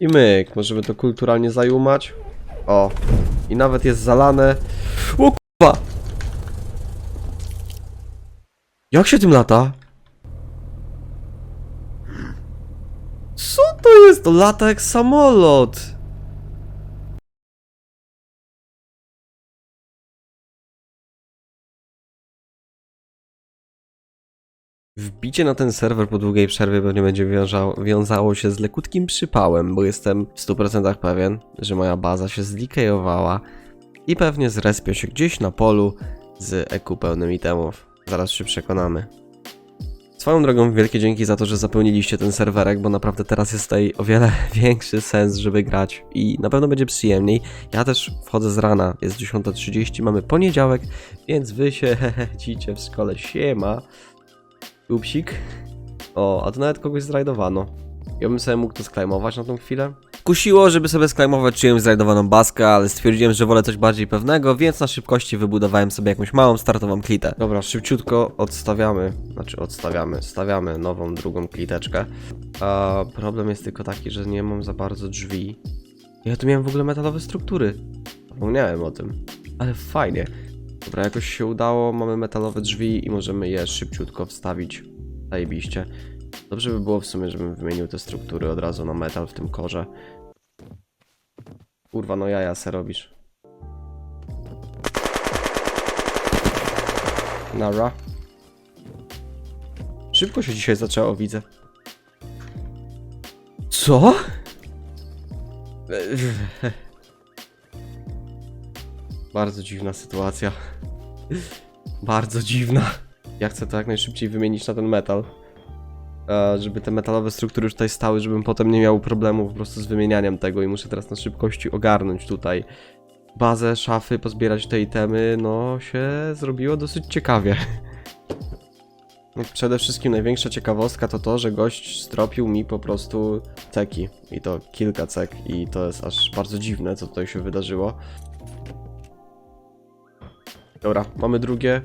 I myk, możemy to kulturalnie zajumać. O, i nawet jest zalane. O kurwa! Jak się tym lata? Co to jest? To lata jak samolot. Wbicie na ten serwer po długiej przerwie pewnie będzie wiążało, wiązało się z lekutkim przypałem, bo jestem w 100% pewien, że moja baza się zlikejowała i pewnie zrespią się gdzieś na polu z EQ pełnym itemów. Zaraz się przekonamy. Swoją drogą wielkie dzięki za to, że zapełniliście ten serwerek, bo naprawdę teraz jest tutaj o wiele większy sens, żeby grać i na pewno będzie przyjemniej. Ja też wchodzę z rana, jest 10.30, mamy poniedziałek, więc wy się cicie w szkole, siema. Upsik. O, a tu nawet kogoś zrajdowano. Ja bym sobie mógł to sklejmować na tą chwilę. Kusiło, żeby sobie sklejmować czyjąś zrajdowaną baskę, ale stwierdziłem, że wolę coś bardziej pewnego, więc na szybkości wybudowałem sobie jakąś małą startową klitę. Dobra, szybciutko odstawiamy, znaczy odstawiamy, stawiamy nową, drugą kliteczkę. A problem jest tylko taki, że nie mam za bardzo drzwi. Ja tu miałem w ogóle metalowe struktury. Zapomniałem o tym. Ale fajnie. Dobra, jakoś się udało, mamy metalowe drzwi i możemy je szybciutko wstawić. Zajebiście. Dobrze by było w sumie, żebym wymienił te struktury od razu na metal w tym korze. Kurwa, no jaja se robisz. Nara. Szybko się dzisiaj zaczęło, widzę. Co? Bardzo dziwna sytuacja. Bardzo dziwna. Ja chcę to jak najszybciej wymienić na ten metal. E, żeby te metalowe struktury już tutaj stały, żebym potem nie miał problemu po prostu z wymienianiem tego i muszę teraz na szybkości ogarnąć tutaj bazę, szafy, pozbierać te itemy, no się zrobiło dosyć ciekawie. Przede wszystkim największa ciekawostka to to, że gość stropił mi po prostu ceki. I to kilka cek i to jest aż bardzo dziwne, co tutaj się wydarzyło. Dobra, mamy drugie.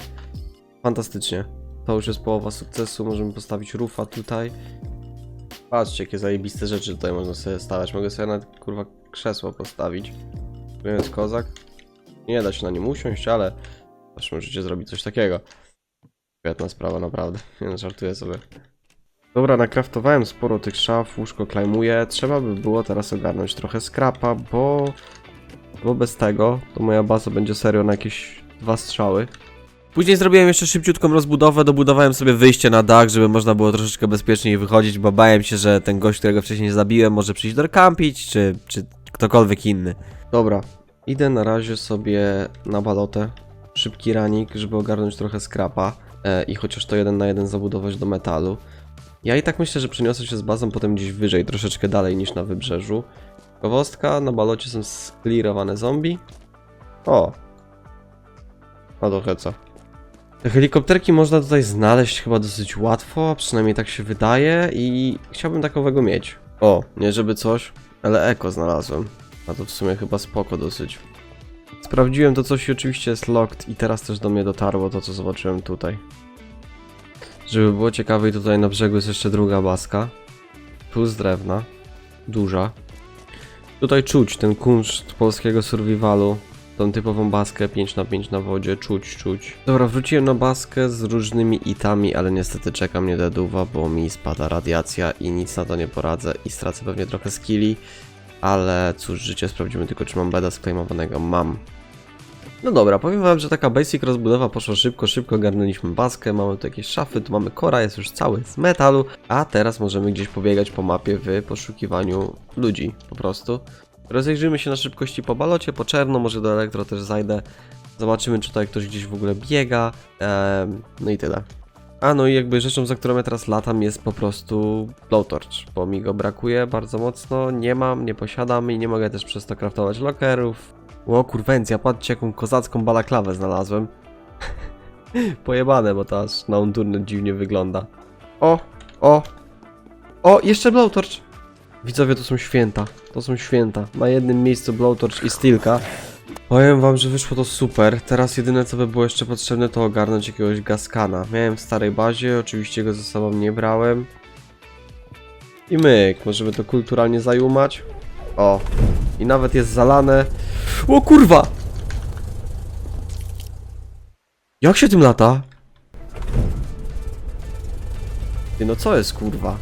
Fantastycznie. To już jest połowa sukcesu. Możemy postawić rufa tutaj. Patrzcie, jakie zajebiste rzeczy tutaj można sobie stawiać. Mogę sobie nawet kurwa krzesło postawić. Tu jest kozak. Nie da się na nim usiąść, ale też możecie zrobić coś takiego. Świetna sprawa, naprawdę. Nie no, żartuję sobie. Dobra, nakraftowałem sporo tych szaf, łóżko klejmuję. Trzeba by było teraz ogarnąć trochę skrapa, bo... Bo bez tego to moja baza będzie serio na jakieś dwa strzały. Później zrobiłem jeszcze szybciutką rozbudowę, dobudowałem sobie wyjście na dach, żeby można było troszeczkę bezpieczniej wychodzić, bo bałem się, że ten gość, którego wcześniej zabiłem, może przyjść dorkampić, czy, czy ktokolwiek inny. Dobra, idę na razie sobie na balotę. Szybki ranik, żeby ogarnąć trochę skrapa e, i chociaż to jeden na jeden zabudować do metalu. Ja i tak myślę, że przeniosę się z bazą potem gdzieś wyżej, troszeczkę dalej niż na wybrzeżu. Kowostka, na balocie są sklirowane zombie. O! A do heca. Te helikopterki można tutaj znaleźć chyba dosyć łatwo, przynajmniej tak się wydaje i chciałbym takowego mieć. O, nie żeby coś, ale eko znalazłem. A to w sumie chyba spoko dosyć. Sprawdziłem to coś i oczywiście jest locked i teraz też do mnie dotarło to co zobaczyłem tutaj. Żeby było ciekawiej tutaj na brzegu jest jeszcze druga baska. Tu z drewna. Duża. Tutaj czuć ten kunszt polskiego survivalu. Tą typową baskę 5 na 5 na wodzie, czuć, czuć. Dobra, wróciłem na baskę z różnymi itami, ale niestety czeka mnie deduwa, bo mi spada radiacja i nic na to nie poradzę i stracę pewnie trochę skilli. Ale cóż, życie sprawdzimy tylko, czy mam beda sklejmowanego. Mam. No dobra, powiem wam, że taka basic rozbudowa poszła szybko, szybko ogarnęliśmy baskę, mamy tu jakieś szafy, tu mamy kora, jest już cały z metalu, a teraz możemy gdzieś pobiegać po mapie w poszukiwaniu ludzi, po prostu. Rozejrzymy się na szybkości po balocie, po czerno, może do elektro też zajdę. Zobaczymy, czy tutaj ktoś gdzieś w ogóle biega. em, no i tyle. A no i jakby rzeczą, za którą ja teraz latam jest po prostu blowtorch, bo mi go brakuje bardzo mocno, nie mam, nie posiadam i nie mogę też przez to craftować lokerów. Ło kurwencja, patrzcie jaką kozacką balaklawę znalazłem. Pojebane, bo to aż na undurny dziwnie wygląda. O, o, o, jeszcze blowtorch. Widzowie, to są święta. To są święta. Na jednym miejscu blowtorch i steelka. Powiem wam, że wyszło to super. Teraz jedyne co by było jeszcze potrzebne to ogarnąć jakiegoś gaskana. Miałem w starej bazie, oczywiście go ze sobą nie brałem. I myk, możemy to kulturalnie zajumać. O. I nawet jest zalane. O kurwa! Jak się tym lata? No co jest kurwa?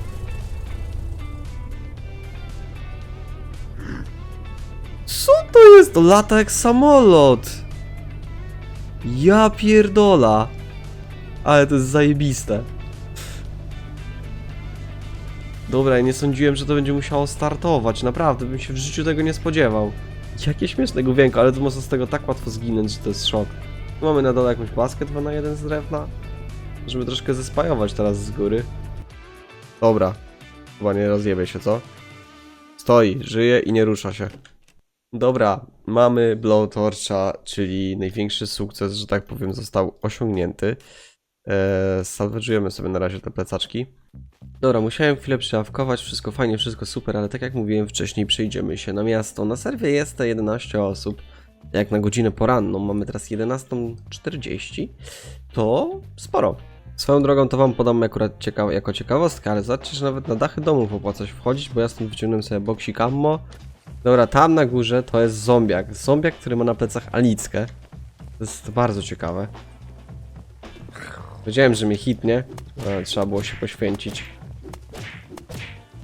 Jest? To lata jak samolot. Ja pierdola. Ale to jest zajebiste. Dobra, ja nie sądziłem, że to będzie musiało startować. Naprawdę, bym się w życiu tego nie spodziewał. Jakie śmieszne główienko, ale to można z tego tak łatwo zginąć, że to jest szok. Mamy na dole jakąś baskę 2 na 1 z drewna. Żeby troszkę zespajować teraz z góry. Dobra. Chyba nie rozjebie się, co? Stoi, żyje i nie rusza się. Dobra, mamy Blowtorcha, czyli największy sukces, że tak powiem, został osiągnięty. Eee, sobie na razie te plecaczki. Dobra, musiałem chwilę przeawkować, wszystko fajnie, wszystko super, ale tak jak mówiłem wcześniej, przejdziemy się na miasto. Na serwie jest te 11 osób, jak na godzinę poranną, mamy teraz 11.40, to sporo. Swoją drogą to wam podam akurat jako ciekawostkę, ale zobaczcie, że nawet na dachy domów opłaca się wchodzić, bo ja stąd wyciągnąłem sobie boksik ammo. Dobra, tam na górze to jest zombiak. Zombiak, który ma na plecach alickę. To jest bardzo ciekawe. Wiedziałem, że mnie hitnie, ale trzeba było się poświęcić.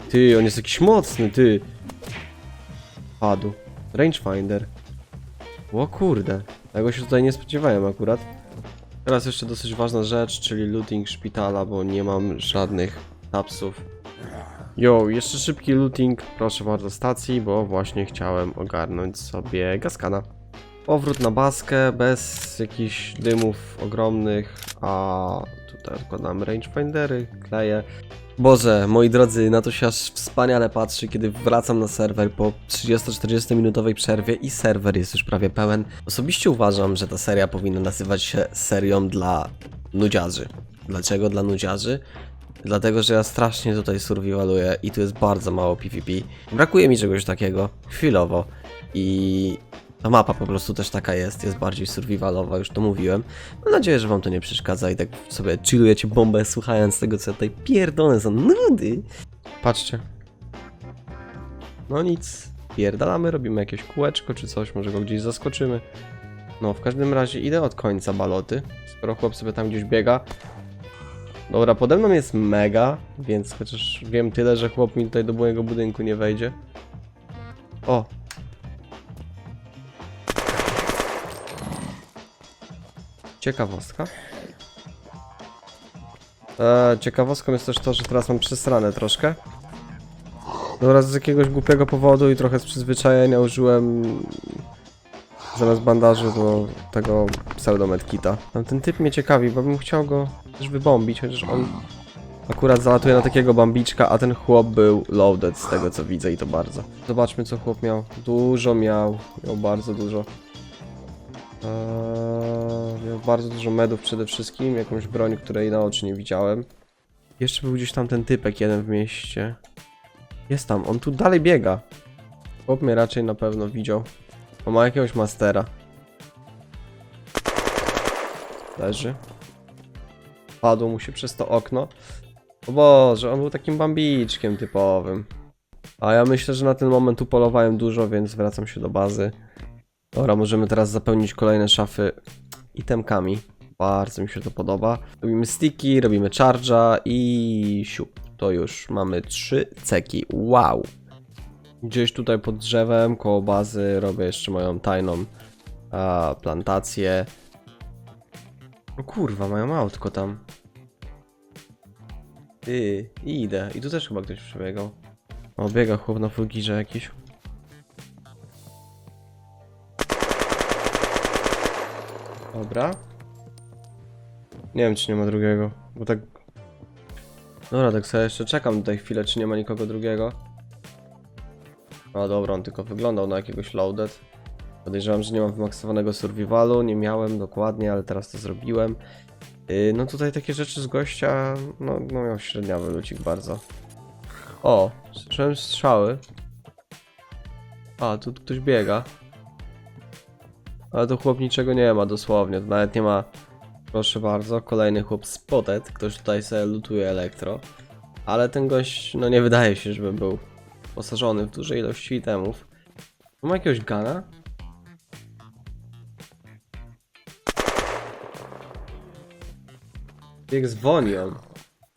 Ty, on jest jakiś mocny, ty. Padł. Rangefinder. O kurde, tego się tutaj nie spodziewałem akurat. Teraz jeszcze dosyć ważna rzecz, czyli looting szpitala, bo nie mam żadnych tapsów. Jo, jeszcze szybki looting, proszę bardzo, stacji, bo właśnie chciałem ogarnąć sobie gaskana. Powrót na baskę, bez jakichś dymów ogromnych, a tutaj odkładam rangefindery, kleję. Boże, moi drodzy, na to się aż wspaniale patrzy, kiedy wracam na serwer po 30-40 minutowej przerwie i serwer jest już prawie pełen. Osobiście uważam, że ta seria powinna nazywać się serią dla nudziarzy. Dlaczego dla nudziarzy? Dlatego, że ja strasznie tutaj survivaluję i tu jest bardzo mało PvP. Brakuje mi czegoś takiego, chwilowo. I ta mapa po prostu też taka jest, jest bardziej survivalowa, już to mówiłem. Mam nadzieję, że wam to nie przeszkadza i tak sobie chillujecie bombę słuchając tego, co ja tutaj pierdolę za nudy. Patrzcie. No nic, pierdalamy, robimy jakieś kółeczko czy coś, może go gdzieś zaskoczymy. No, w każdym razie idę od końca baloty, skoro chłop sobie tam gdzieś biega. Dobra, pode mną jest mega, więc chociaż wiem tyle, że chłop mi tutaj do mojego budynku nie wejdzie. O! Ciekawostka. E, ciekawostką jest też to, że teraz mam przesrane troszkę. Dobra, z jakiegoś głupiego powodu i trochę z przyzwyczajenia użyłem zamiast bandaży do tego pseudomedkita. No, ten typ mnie ciekawi, bo bym chciał go też wybombić, chociaż on akurat zalatuje na takiego bambiczka, a ten chłop był loaded z tego co widzę i to bardzo. Zobaczmy co chłop miał. Dużo miał, miał bardzo dużo. Eee, miał bardzo dużo medów przede wszystkim, jakąś broń, której na oczy nie widziałem. Jeszcze był gdzieś tam ten typek jeden w mieście. Jest tam, on tu dalej biega. Chłop mnie raczej na pewno widział. On ma jakiegoś mastera. Leży. Padło mu się przez to okno. O Boże, on był takim bambiczkiem typowym. A ja myślę, że na ten moment upolowałem dużo, więc wracam się do bazy. Dobra, możemy teraz zapełnić kolejne szafy itemkami. Bardzo mi się to podoba. Robimy sticky, robimy charge'a i siup. To już mamy trzy ceki. Wow! Gdzieś tutaj pod drzewem, koło bazy robię jeszcze moją tajną a, plantację. O kurwa, mają autko tam. Ty, idę. I tu też chyba ktoś przebiegał. O, biega chłop na fugirze jakiś. Dobra. Nie wiem, czy nie ma drugiego, bo tak... Dobra, tak sobie jeszcze czekam tutaj chwilę, czy nie ma nikogo drugiego. No dobra, on tylko wyglądał na jakiegoś loaded. Podejrzewam, że nie mam wymaksowanego survivalu, nie miałem dokładnie, ale teraz to zrobiłem. Yy, no tutaj takie rzeczy z gościa, no, no miał średniawy lucik bardzo. O, słyszałem strzały. A, tu ktoś biega. Ale to chłop niczego nie ma dosłownie, to nawet nie ma... Proszę bardzo, kolejny chłop spotted, ktoś tutaj sobie lutuje elektro. Ale ten gość, no nie wydaje się, żeby był wyposażony w dużej ilości itemów. Ma jakiegoś gana? Jak z Wonią,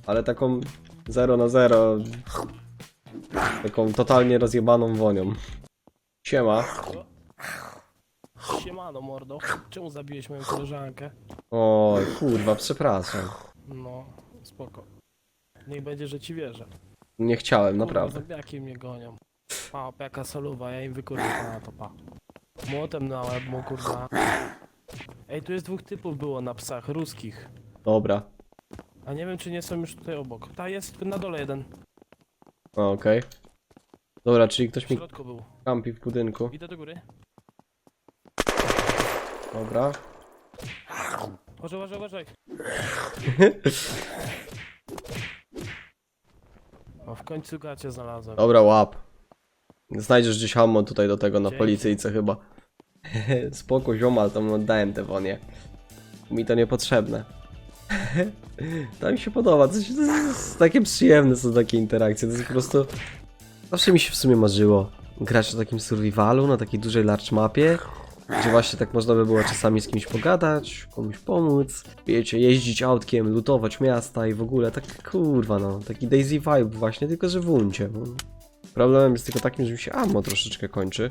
ale taką 0 na 0. Taką totalnie rozjebaną wonią. Siema. Siemano mordo, czemu zabiłeś moją koleżankę? Oj, kurwa, przepraszam. No, spoko. Niech będzie, że ci wierzę. Nie chciałem, Kurwa, naprawdę. Zombiaki mnie gonią. Pa, jaka soluwa, ja im wykurwię na to, pa. Młotem na łeb mu, kurwa. Ej, tu jest dwóch typów było na psach, ruskich. Dobra. A nie wiem, czy nie są już tutaj obok. Ta jest na dole jeden, O, Okej. Dobra, czyli w ktoś mi środku był. kampi w budynku. Idę do góry. Dobra. Uważaj, uważaj, uważaj. O, w końcu gacie znalazłem. Dobra, łap. Znajdziesz gdzieś hammo tutaj do tego na Dzięki. policyjce chyba. Spoko, ziomal, to mu oddałem te wonie. Mi to niepotrzebne. to mi się podoba, coś, to jest takie przyjemne są takie interakcje, to jest po prostu... Zawsze mi się w sumie marzyło grać na takim survivalu, na takiej dużej large mapie, gdzie właśnie tak można by było czasami z kimś pogadać, komuś pomóc, wiecie, jeździć autkiem, lutować miasta i w ogóle, tak kurwa no, taki Daisy vibe właśnie, tylko że w uncie. Problemem jest tylko takim, że mi się ammo troszeczkę kończy.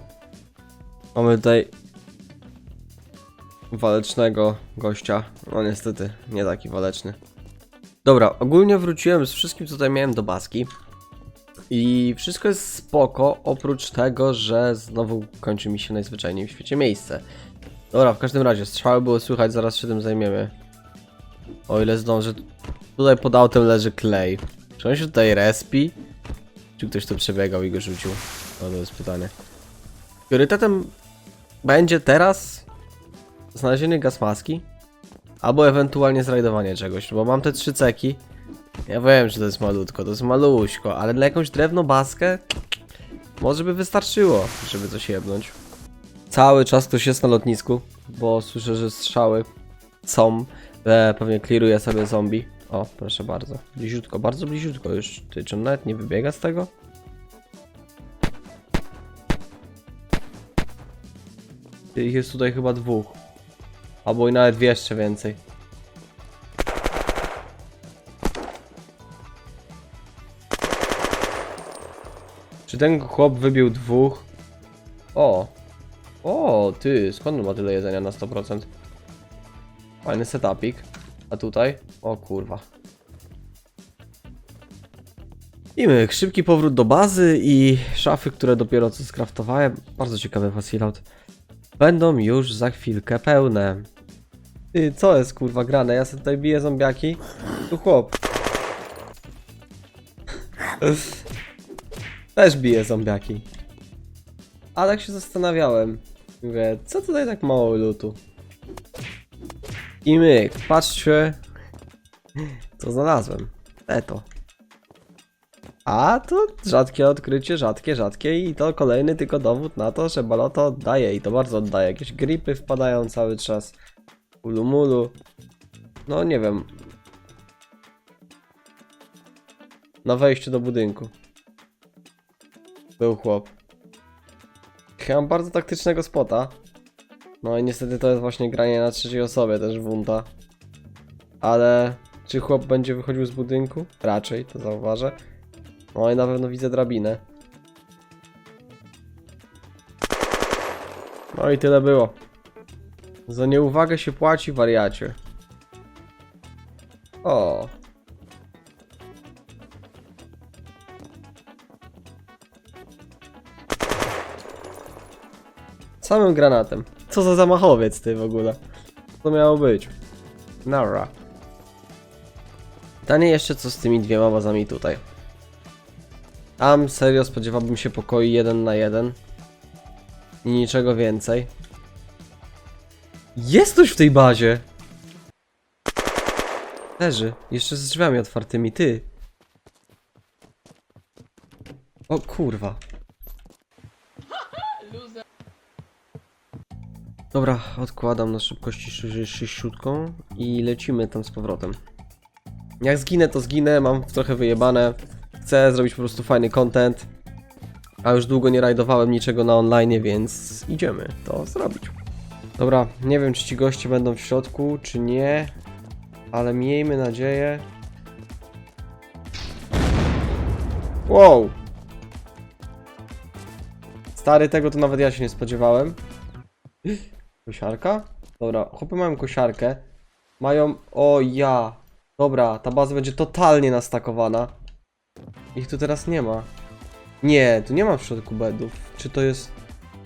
Mamy tutaj walecznego gościa, no niestety, nie taki waleczny. Dobra, ogólnie wróciłem z wszystkim, co tutaj miałem do baski. I wszystko jest spoko, oprócz tego, że znowu kończy mi się najzwyczajniej w świecie miejsce. Dobra, w każdym razie, strzały było słychać, zaraz się tym zajmiemy. O ile zdążę. Tutaj pod autem leży klej. Czy on się tutaj respi? Czy ktoś tu przebiegał i go rzucił? No to jest pytanie. Priorytetem będzie teraz znalezienie gasmaski, albo ewentualnie zrajdowanie czegoś, bo mam te trzy ceki. Ja wiem, że to jest malutko, to jest maluśko, ale na jakąś drewno-baskę może by wystarczyło, żeby coś jebnąć. Cały czas ktoś jest na lotnisku, bo słyszę, że strzały są. E, pewnie clearuje sobie zombie. O, proszę bardzo. Bliziutko, bardzo bliziutko już. Ty, czy on nawet nie wybiega z tego? Jest tutaj chyba dwóch. Albo i nawet jeszcze więcej. Czy ten chłop wybił dwóch? O! O, ty, skąd on ma tyle jedzenia na 100%? Fajny setupik. A tutaj? O kurwa. I myk, szybki powrót do bazy i szafy, które dopiero co skraftowałem. Bardzo ciekawy facilot. Będą już za chwilkę pełne. Ty, co jest kurwa grane? Ja sobie tutaj biję zombiaki. Tu chłop. Też biję zombiaki. A tak się zastanawiałem. Mówię, co tutaj tak mało lutu? I myk, patrzcie. Co znalazłem. Eto. A to rzadkie odkrycie, rzadkie, rzadkie i to kolejny tylko dowód na to, że baloto oddaje i to bardzo oddaje. Jakieś gripy wpadają cały czas. Ulumulu. No nie wiem. Na wejściu do budynku. Był chłop. Mam bardzo taktycznego spota. No i niestety to jest właśnie granie na trzeciej osobie też wunta. Ale czy chłop będzie wychodził z budynku? Raczej, to zauważę. No i na pewno widzę drabinę. No i tyle było. Za nieuwagę się płaci wariacie. O. Samym granatem. Co za zamachowiec ty w ogóle? Co to miało być? Nara. Pytanie jeszcze co z tymi dwiema bazami tutaj. Tam serio spodziewałbym się pokoi jeden na jeden. I niczego więcej. Jest ktoś w tej bazie! Leży, jeszcze z drzwiami otwartymi, ty. O kurwa. Dobra, odkładam na szybkości szy- sześciutką i lecimy tam z powrotem. Jak zginę, to zginę, mam trochę wyjebane. Chcę zrobić po prostu fajny content. A już długo nie rajdowałem niczego na online, więc idziemy to zrobić. Dobra, nie wiem czy ci goście będą w środku, czy nie, ale miejmy nadzieję. Wow! Stary, tego to nawet ja się nie spodziewałem. Kosiarka? Dobra, chłopy mają kosiarkę. Mają... O ja! Dobra, ta baza będzie totalnie nastakowana. Ich tu teraz nie ma. Nie, tu nie ma w środku bedów. Czy to jest...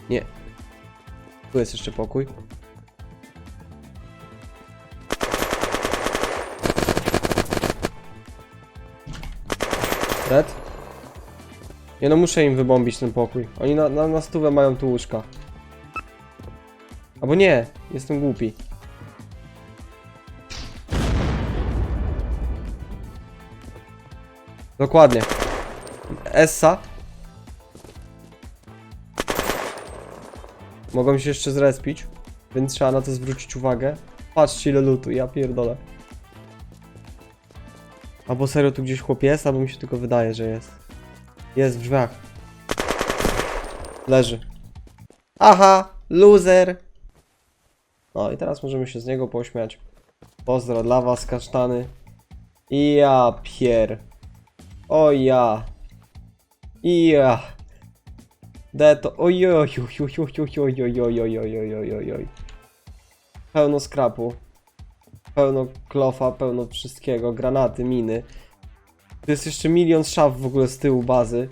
Nie. Tu jest jeszcze pokój. Dead? Nie no, muszę im wybombić ten pokój. Oni na, na, na stówę mają tu łóżka. Albo nie, jestem głupi. Dokładnie. Essa. Mogą się jeszcze zrespić, więc trzeba na to zwrócić uwagę. Patrzcie ile lutu, ja pierdolę. Albo serio tu gdzieś chłop jest, albo mi się tylko wydaje, że jest. Jest w drzwiach. Leży. Aha, loser. No i teraz możemy się z niego pośmiać. Pozdro dla was, kasztany. I ja pier. O ja. Ja. Deto. Ojoj, oj, Pełno skrapu. Pełno klofa, pełno wszystkiego. Granaty, miny. Jest jeszcze milion szaf w ogóle z tyłu bazy.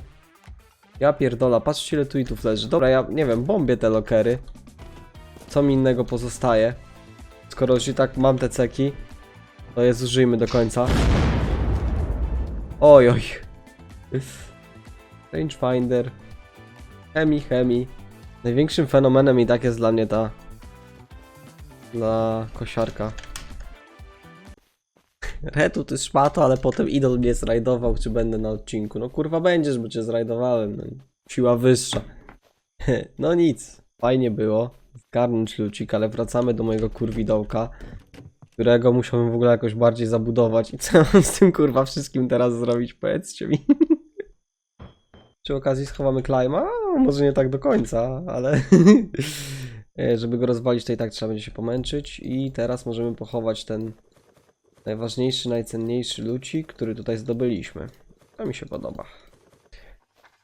Ja pierdola, patrzcie ile tu i tu leży. Dobra, ja nie wiem, bombię te lokery. Co mi innego pozostaje? Skoro już i tak mam te ceki, to je zużyjmy do końca. Oj, oj. Rangefinder. Chemi, chemi. Największym fenomenem i tak jest dla mnie ta... Dla kosiarka. Retu ty szmato, ale potem idol mnie zrajdował, czy będę na odcinku. No kurwa będziesz, bo cię zrajdowałem. No. Siła wyższa. No nic. Fajnie było. Zgarnąć lucik, ale wracamy do mojego kurwidołka. Którego musiałbym w ogóle jakoś bardziej zabudować. I co mam z tym kurwa wszystkim teraz zrobić? Powiedzcie mi. Przy okazji schowamy Klejma? Może nie tak do końca, ale... E, Żeby go rozwalić, to i tak trzeba będzie się pomęczyć. I teraz możemy pochować ten najważniejszy, najcenniejszy lucik, który tutaj zdobyliśmy. To mi się podoba.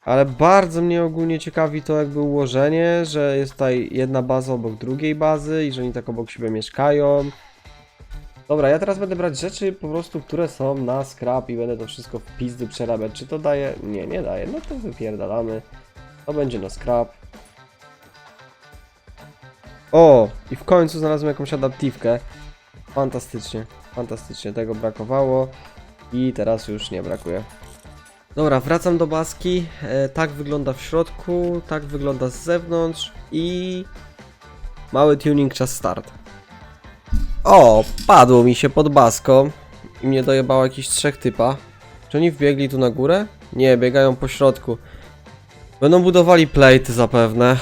Ale bardzo mnie ogólnie ciekawi to jakby ułożenie, że jest tutaj jedna baza obok drugiej bazy i że oni tak obok siebie mieszkają. Dobra, ja teraz będę brać rzeczy po prostu, które są na scrap i będę to wszystko w pizdy przerabiać. Czy to daje? Nie, nie daje. No to wypierdalamy. To będzie na scrap. O! I w końcu znalazłem jakąś adaptywkę. Fantastycznie, fantastycznie. Tego brakowało i teraz już nie brakuje. Dobra, wracam do baski. E, tak wygląda w środku, tak wygląda z zewnątrz i mały tuning czas start. O, padło mi się pod baską i mnie dojebało jakiś trzech typa. Czy oni wbiegli tu na górę? Nie, biegają po środku. Będą budowali plate zapewne.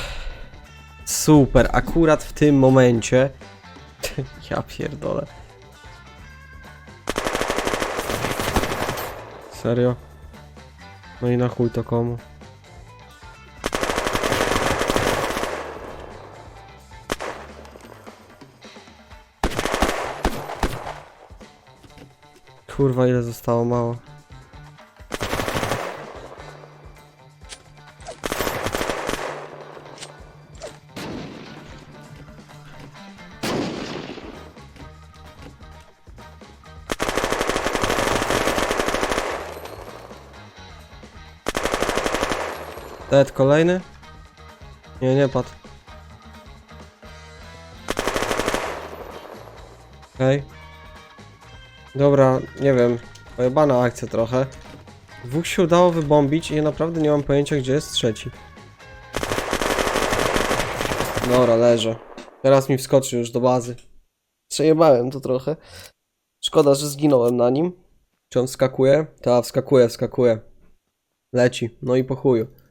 Super, akurat w tym momencie. ja pierdolę. Serio? No i na chuj to komu? Kurwa, ile zostało mało. Dead kolejny? Nie, nie padł. Okej. Dobra, nie wiem. Pojebana akcja trochę. Dwóch się udało wybombić i ja naprawdę nie mam pojęcia gdzie jest trzeci. Dobra, leżę. Teraz mi wskoczy już do bazy. Przejebałem to trochę. Szkoda, że zginąłem na nim. Czy on wskakuje? Tak, wskakuje, wskakuje. Leci. No i po chuju.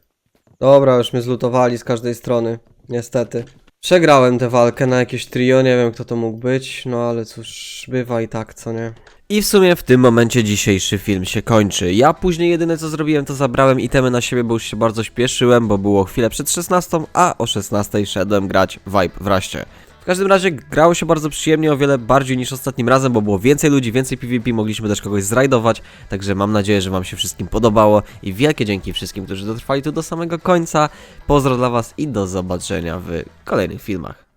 Dobra, już mnie zlutowali z każdej strony. Niestety. Przegrałem tę walkę na jakieś trio, nie wiem kto to mógł być, no ale cóż, bywa i tak, co nie. I w sumie w tym momencie dzisiejszy film się kończy. Ja później jedyne co zrobiłem to zabrałem itemy na siebie, bo już się bardzo śpieszyłem, bo było chwilę przed 16, a o 16 szedłem grać Vibe w Raście. W każdym razie grało się bardzo przyjemnie, o wiele bardziej niż ostatnim razem, bo było więcej ludzi, więcej PvP, mogliśmy też kogoś zrajdować, także mam nadzieję, że wam się wszystkim podobało i wielkie dzięki wszystkim, którzy dotrwali tu do samego końca. Pozdro dla was i do zobaczenia w kolejnych filmach.